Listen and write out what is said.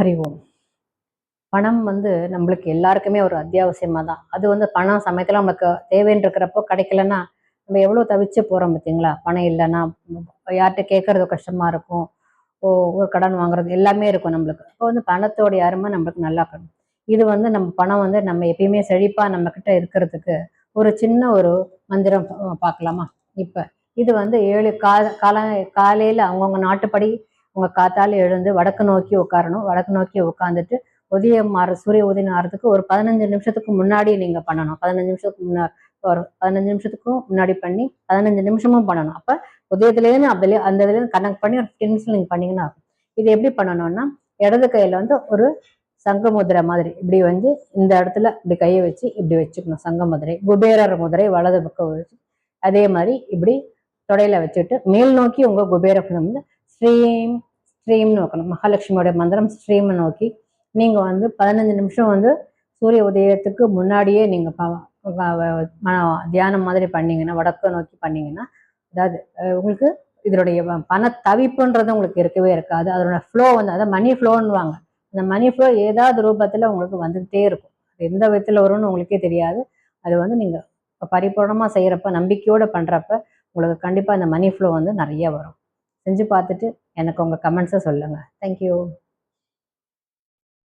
ஹரி ஓம் பணம் வந்து நம்மளுக்கு எல்லாருக்குமே ஒரு அத்தியாவசியமாக தான். அது வந்து பணம் சமயத்தில் நமக்கு தேவைன்னு இருக்கிறப்போ கிடைக்கலன்னா நம்ம எவ்வளோ தவிச்சு போகிறோம் பார்த்தீங்களா பணம் இல்லைன்னா யார்கிட்ட கேட்கறது கஷ்டமாக இருக்கும். ஓ ஒரு கடன் வாங்குறது எல்லாமே இருக்கும் நம்மளுக்கு. அப்போ வந்து பணத்தோடைய அருமை நம்மளுக்கு நல்லா இருக்கணும். இது வந்து நம்ம பணம் வந்து நம்ம எப்பயுமே செழிப்பாக நம்மக்கிட்ட இருக்கிறதுக்கு ஒரு சின்ன ஒரு மந்திரம் பார்க்கலாமா? இப்போ இது வந்து ஏழு கா கால காலையில் அவங்கவுங்க நாட்டுப்படி உங்க காத்தால எழுந்து வடக்கு நோக்கி உட்காரணும். வடக்கு நோக்கி உட்காந்துட்டு உதயம் மாற சூரிய உதயம் ஆறதுக்கு ஒரு பதினஞ்சு நிமிஷத்துக்கு முன்னாடி நீங்க பண்ணணும். பதினஞ்சு நிமிஷத்துக்கு முன்னாடி ஒரு பதினஞ்சு நிமிஷத்துக்கும் முன்னாடி பண்ணி பதினஞ்சு நிமிஷமும் பண்ணணும். அப்ப உதயத்துலேருந்து அதுலேயே அந்த இதுலேருந்து கனெக்ட் பண்ணி ஒரு ஃபிஃப்டின் நிமிஷம் நீங்க பண்ணீங்கன்னா ஆகும். இது எப்படி பண்ணணும்னா இடது கையில வந்து ஒரு சங்க முதிரை மாதிரி இப்படி வந்து இந்த இடத்துல இப்படி கையை வச்சு இப்படி வச்சுக்கணும். சங்க முதிரை குபேரர் முதிரை வலது பக்கம் வச்சு அதே மாதிரி இப்படி தொடையில வச்சுட்டு மேல் நோக்கி உங்க குபேர வந்து ஸ்ரீம் ஸ்ரீம்னு வைக்கணும். மகாலட்சுமியோட மந்திரம் ஸ்ரீம் நோக்கி. நீங்கள் வந்து பதினஞ்சு நிமிஷம் வந்து சூரிய உதயத்துக்கு முன்னாடியே நீங்கள் தியானம் மாதிரி பண்ணீங்கன்னா வடக்கு நோக்கி பண்ணீங்கன்னா அதாவது உங்களுக்கு இதனுடைய பண தவிப்புன்றது உங்களுக்கு இருக்கவே இருக்காது. அதனோட ஃப்ளோ வந்து அதாவது மணி ஃப்ளோன்னுவாங்க அந்த மணி ஃப்ளோ ஏதாவது ரூபத்தில் உங்களுக்கு வந்துகிட்டே இருக்கும். அது எந்த விதத்தில் வரும்னு உங்களுக்கே தெரியாது. அது வந்து நீங்கள் பரிபூர்ணமாக செய்கிறப்ப நம்பிக்கையோடு பண்ணுறப்ப உங்களுக்கு கண்டிப்பாக அந்த மணி ஃப்ளோ வந்து நிறைய வரும். செஞ்சு பார்த்துட்டு எனக்கு உங்கள் கமெண்ட்ஸை சொல்லுங்கள் தேங்க்யூ